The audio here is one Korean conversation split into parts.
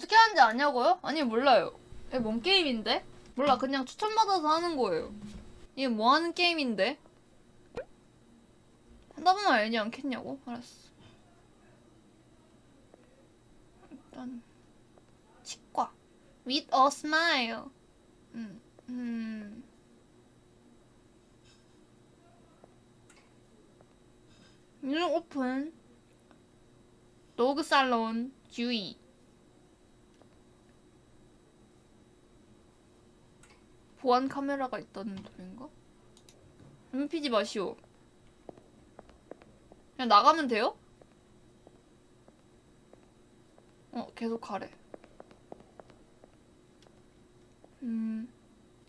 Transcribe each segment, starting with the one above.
어떻게 하는지 아냐고요? 아니 몰라요. 이게 뭔 게임인데? 몰라 그냥 추천받아서 하는 거예요. 이게 뭐 하는 게임인데? 하다 보면 알지 않겠냐고? 알았어. 일단 치과 with a smile. 음, 음. 눈 오픈. 도그 살론 주의. 보안 카메라가 있다는 소린가? 눈피지 마시오. 그냥 나가면 돼요? 어, 계속 가래. 음.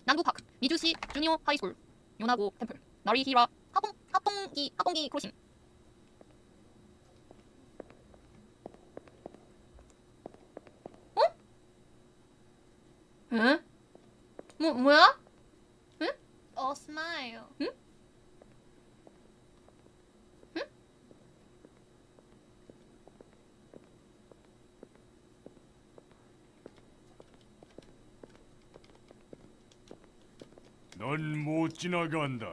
남부파크, 미주시 주니어 하이스쿨, 요나고 템플, 나리히라, 합동, 합동기, 합동기 크로싱. 어? 응? 뭐, 뭐야? 응? 어, 스마일. 응? 응? 넌 못 지나간다.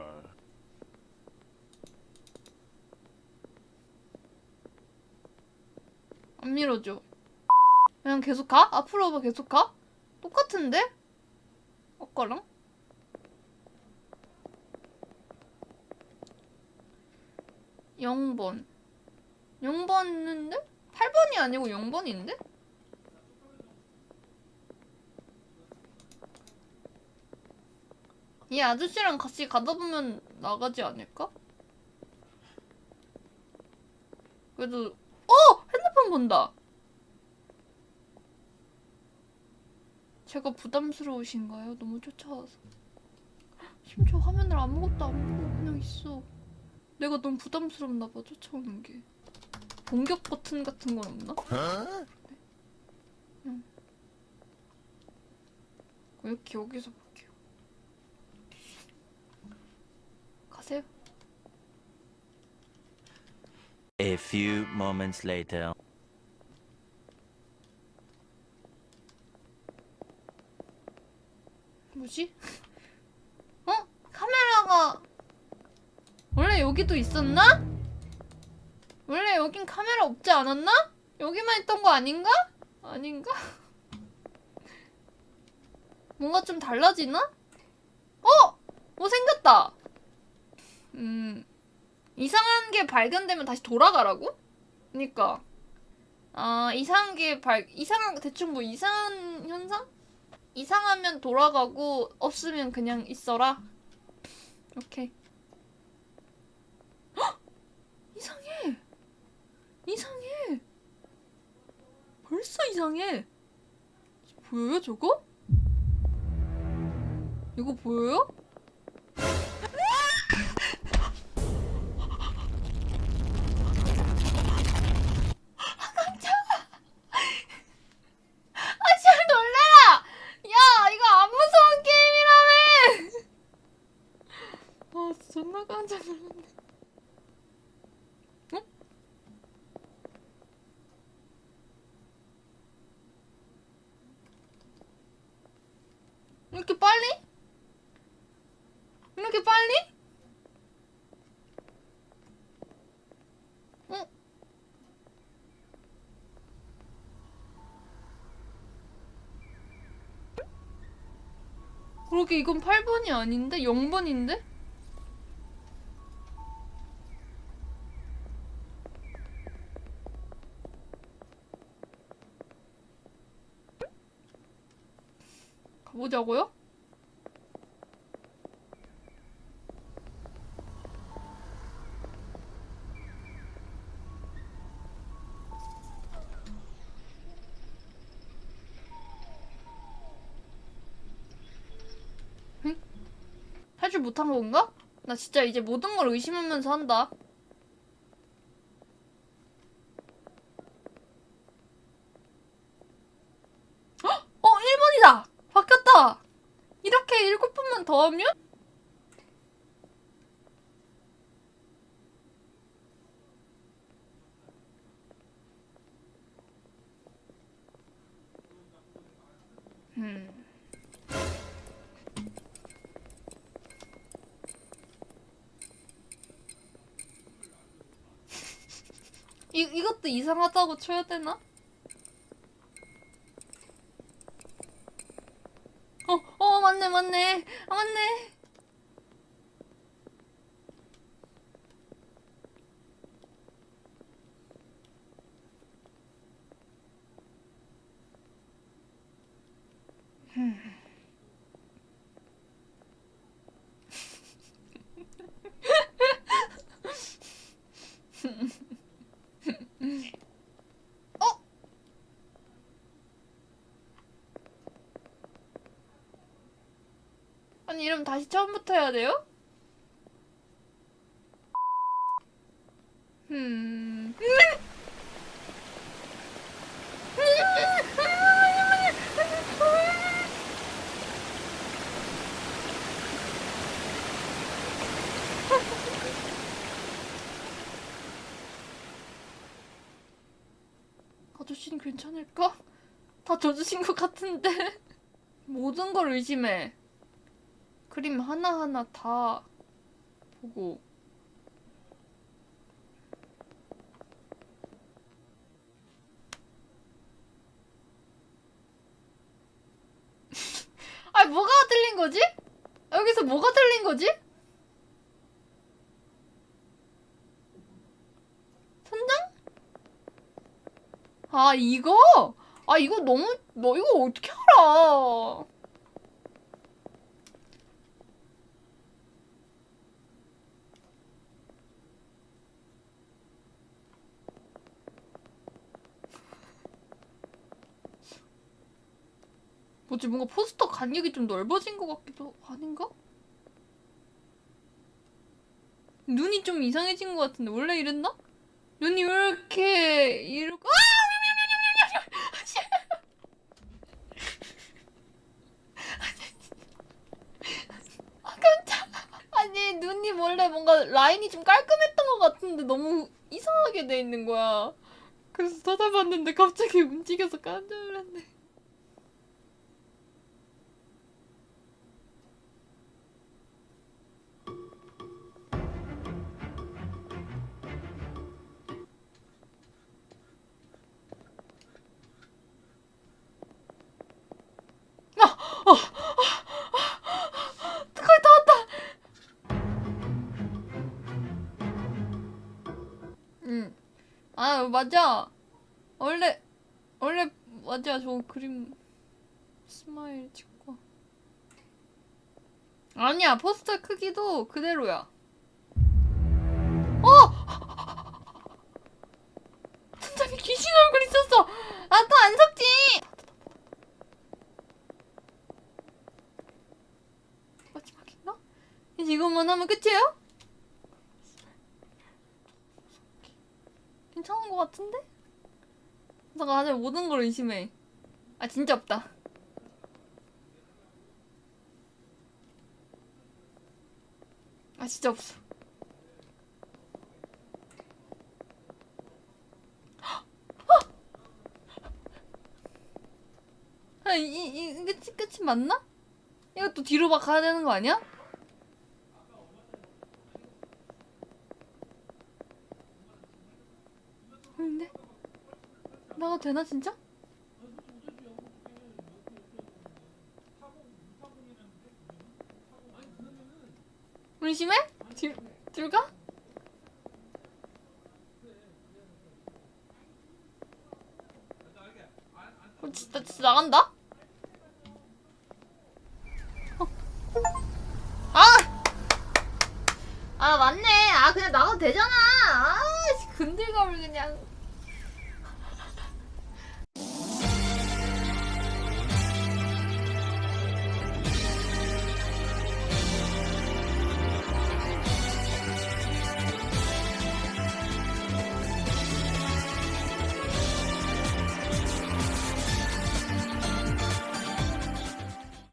안 밀어줘. 그냥 계속 가? 앞으로 봐 계속 가? 똑같은데? 아까랑? 영번 0번인데? 8번이 아니고 0번인데? 이 아저씨랑 같이 가다 보면 나가지 않을까? 그래도 어! 핸드폰 본다. 제가 부담스러우신가요? 너무 쫓아와서. 심지어 화면을 아무것도 안 보고 그냥 있어. 내가 너무 부담스럽나 봐, 쫓아오는 게. 공격 버튼 같은 건 없나? 응. 이렇게 여기서 볼게요. 가세요. A few moments later. 뭐지? 어? 카메라가 원래 여기도 있었나? 원래 여긴 카메라 없지 않았나? 여기만 있던 거 아닌가? 아닌가? 뭔가 좀 달라지나? 어? 뭐 생겼다. 음. 이상한 게 발견되면 다시 돌아가라고? 그니까. 아, 이상한 게 발, 이상한, 대충 뭐 이상한 현상? 이상하면 돌아가고 없으면 그냥 있어라. 오케이. 헉! 이상해. 이상해. 벌써 이상해. 보여요 저거? 이거 보여요? 아! 아, 존나 깜짝 놀랐네. 어? 이렇게 빨리? 이렇게 빨리? 어? 그러게 이건 8번이 아닌데? 0번인데? 가보자고요? 탈출 못한 건가? 나 진짜 이제 모든 걸 의심하면서 한다. 헉! 어, 1번이다! 바뀌었다! 이렇게 7번만 더 하면? 이 이것도 이상하다고 쳐야 되나? 어, 어 맞네 맞네 아 맞네. 아니 이러면 다시 처음부터 해야 돼요? 음. 아저씨는 괜찮을까? 다 젖으신 것 같은데 모든 걸 의심해. 그림 하나하나 다 보고 아니 뭐가 틀린 거지? 여기서 뭐가 틀린 거지? 선장? 아 이거? 아 이거 너무 너 이거 어떻게 알아? 뭐지 뭔가 포스터 간격이 좀 넓어진 것 같기도 아닌가? 눈이 좀 이상해진 것 같은데 원래 이랬나? 눈이 왜 이렇게 이렇게 아! 아 깜짝 아니 눈이 원래 뭔가 라인이 좀 깔끔했던 것 같은데 너무 이상하게 돼 있는 거야 그래서 찾아봤는데 갑자기 움직여서 깜짝 놀랐네 응. 아 맞아. 원래 원래 맞아 저 그림 스마일 찍고. 아니야 포스터 크기도 그대로야. 어! 천장에 귀신 얼굴 있었어. 아 또 안 섞지. 마지막인가? 이것만 하면 끝이에요? 괜찮은 것 같은데? 잠깐 아직 모든 걸 의심해. 아 진짜 없다. 아 진짜 없어. 아, 이, 이, 이 끝이, 맞나? 이것도 뒤로 막 가야 되는 거 아니야? 근데 나가도 되나 진짜? 의심해? 뒤, 뒤로 가? 어, 진짜, 진짜 나간다? 아! 아 맞네. 아 그냥 나가도 되잖아. 아 씨, 근들감을 그냥.